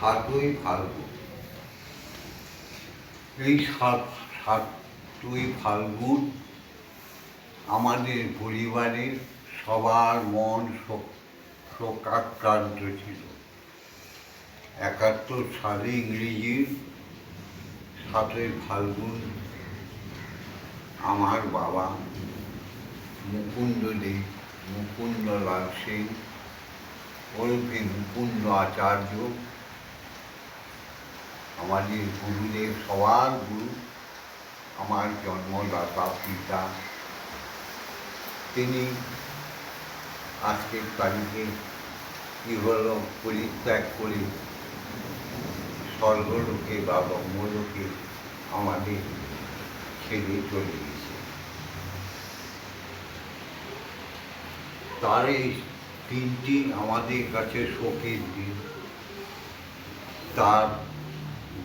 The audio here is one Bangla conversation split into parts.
সাতই ফাল্গুন। এই সাত, সাতই ফাল্গুন আমাদের পরিবারের সবার মন শোক- শোকাক্রান্ত ছিল। একাত্তর সালে ইংরেজির সাতই ফাল্গুন আমার বাবা মুকুন্দ দেব মুকুন্দলাল সিং ওরফে মুকুন্দ আচার্য আমাদের গুরুদেব সবার গুরু। আমার জন্মদাতা পিতা। তিনি আজকের তারিখে কি হলো পরিত্যাগ করে স্বর্গলোকে বা ব্রহ্মলোকে আমাদের ছেড়ে চলে গেছে। তার এই দিনটি আমাদের কাছে শোকের দিন। তার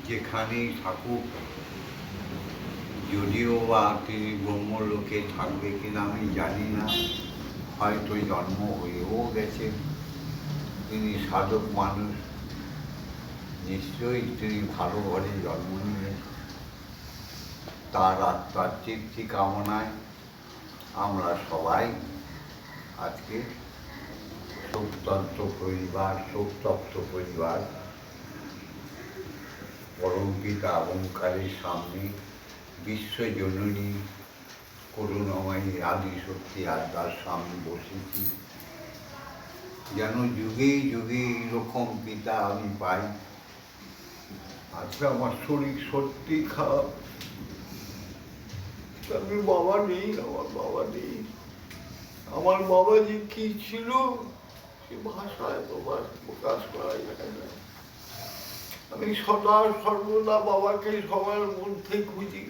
যেখানেই থাকুক, যদিও বা তিনি ব্রহ্মলোকে থাকবে কিনা আমি জানি না। হয়তো জন্ম হয়েও গেছে। তিনি সাধক মানুষ। নিশ্চয়ই তিনি ভালো ঘরে জন্ম নিলেন। তার আত্মার তৃপ্তি কামনায় আমরা সবাই আজকে শোকতন্ত্র পরিবার, শোকতপ্ত পরিবার পরম পিতা অহংকারের সামনে বিশ্বজননী করুণাময়ী আদি শক্তি আত্মার সামনে বসেছি। যেন যুগে যুগে এইরকম পিতা আমি পাই। আজকে আমার শরীর সত্যি খারাপ। আমি বাবা নেই, আমার বাবা নেই। আমার বাবা যে কি ছিল, সে ভাষায় প্রকাশ করা যায় না। আমি সদা সর্বদা বাবাকে সবার মধ্যে খুঁজি।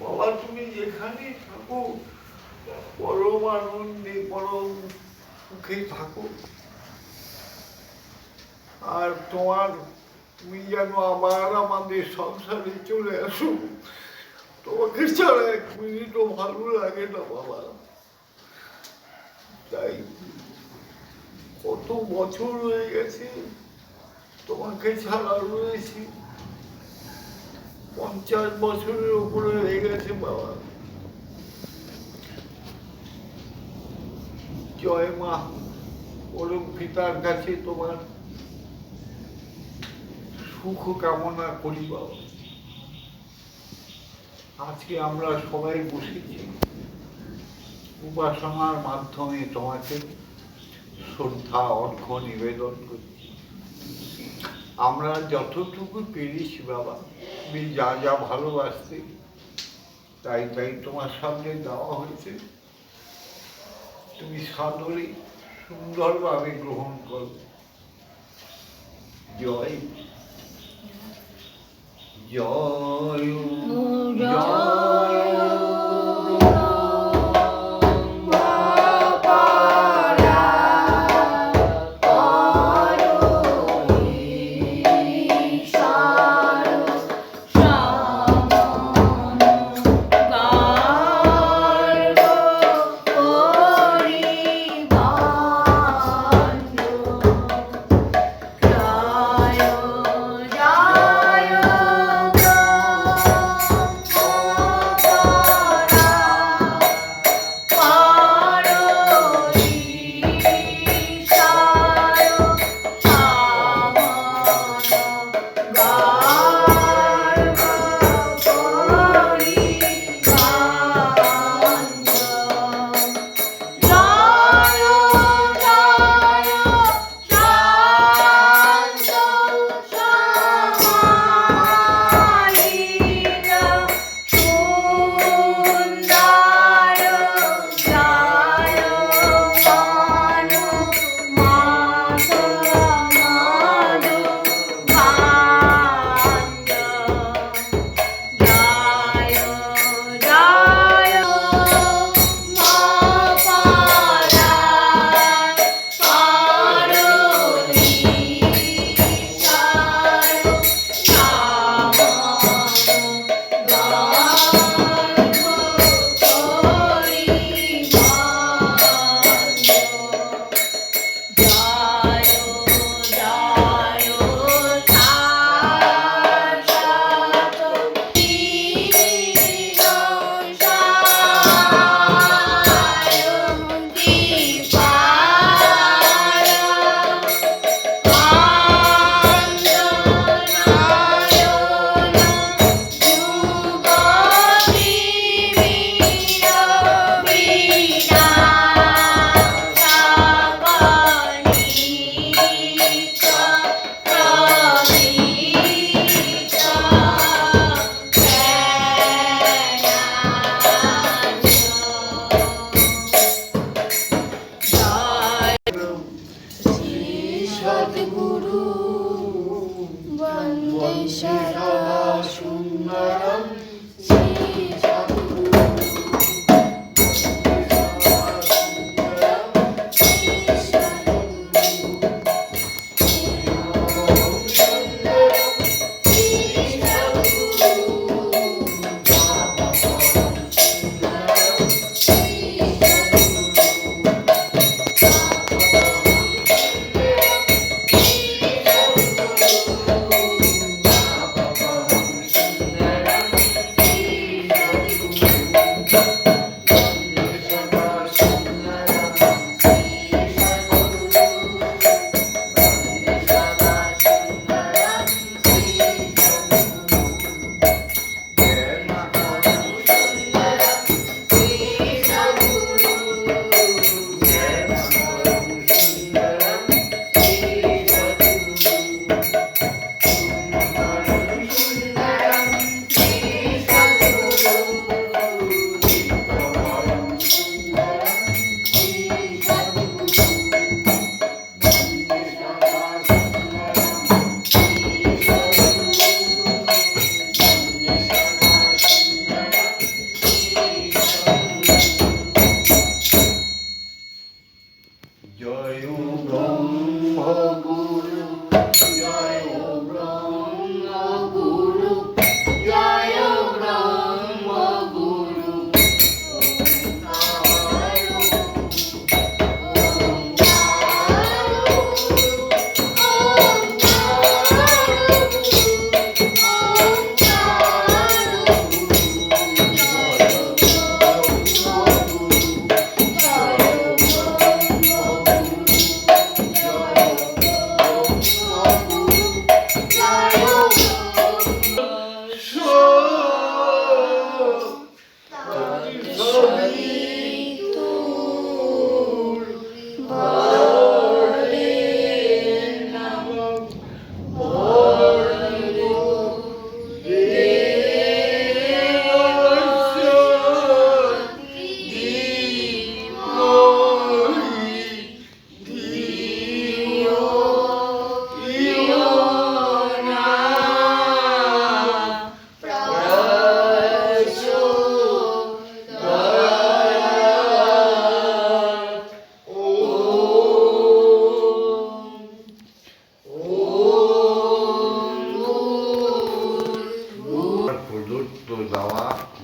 বাবা, তুমি যেখানে থাকো, পরম আনন্দে, পরম সুখে থাকো। আর তোমার, তুমি যেন আবার আমাদের সংসারে চলে আসো। তোমাকে ছাড়া এক মিনিটও ভালো লাগে না, বাবা। তাই কত বছর হয়ে গেছে তোমাকে ছাড়া রয়েছি। পঞ্চাশ বছরের উপরে হয়ে গেছে বাবা। জয় মা পিতার কাছে তোমার সুখ কামনা করি বাবা। আজকে আমরা সবাই বসেছি। উপাসনার মাধ্যমে তোমাকে শ্রদ্ধা অর্ঘ নিবেদন করছি। আমরা যতটুকু পেরেছি বাবা তুমি যা যা ভালোবাসতে তাই তাই তোমার সামনে দেওয়া হয়েছে। তুমি সাদরে সুন্দরভাবে গ্রহণ করো। জয়। জয়।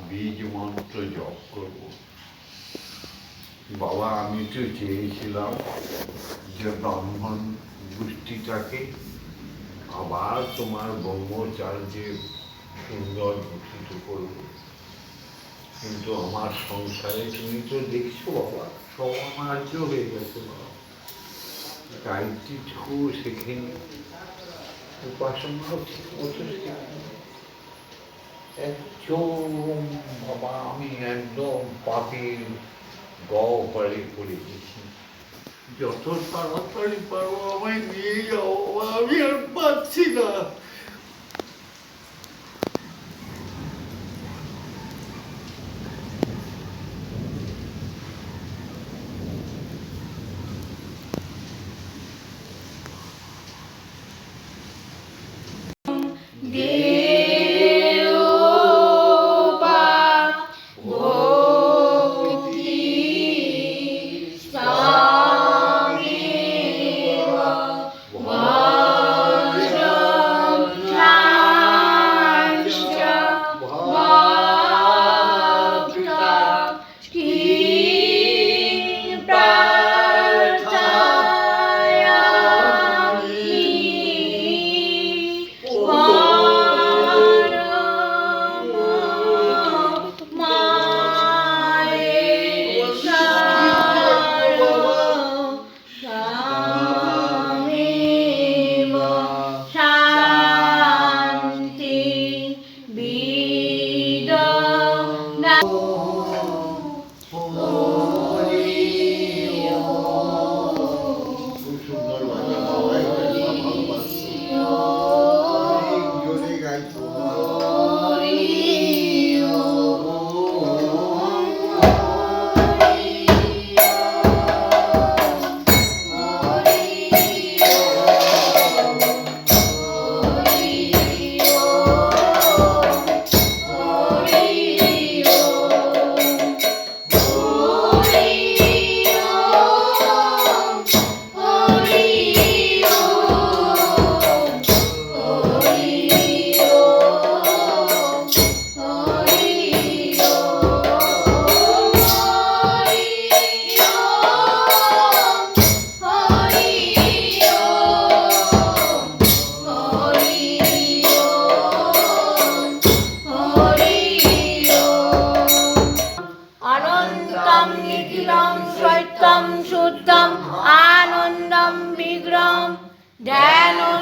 বীজ মন্ত্র জপ করব। বাবা, আমি তো চেয়েছিলাম যে ব্রাহ্মণ গোষ্ঠীটাকে আবার তোমার ব্রহ্মচার্যে সুন্দর গঠিত করব। কিন্তু আমার সংসারে তুমি তো দেখছ বাবা অনার্য হয়ে গেছে বাবা। গায়ত্রীটুকু শেখেনি উপাসনাও ঠিক মতো শেখেনি একদম বাবা আমি একদম পাপির গহ্বরে পড়ে গেছি যত তাড়াতাড়ি পারবো আমায় নিয়ে যাও বাবা, আমি আর পাচ্ছি না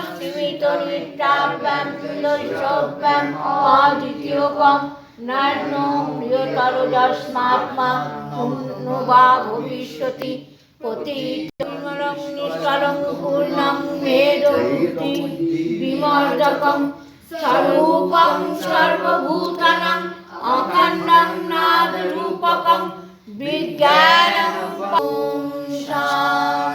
ত্রিমিতরিত্রাভ্যাম দৈশভ্যাম অদ্বিতীয়কম নান্য প্রিয়তর যস্মাত্মা বা ভবিষ্যতি পতিরং নিষ্কলং পূর্ণং মেদভূতি বিমর্দকম স্বরূপং সর্বভূতানাং অখণ্ডং নাদরূপকম বিজ্ঞানং শান্তি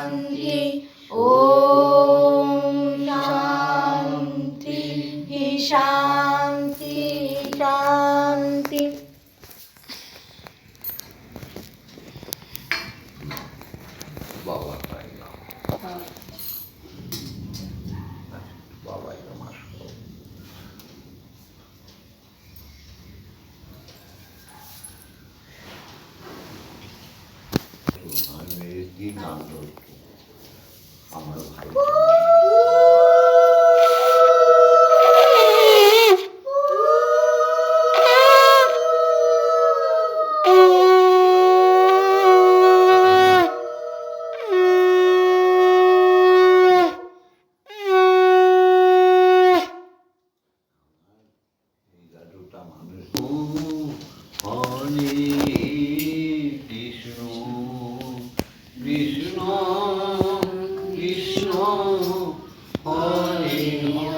আমার raising arms.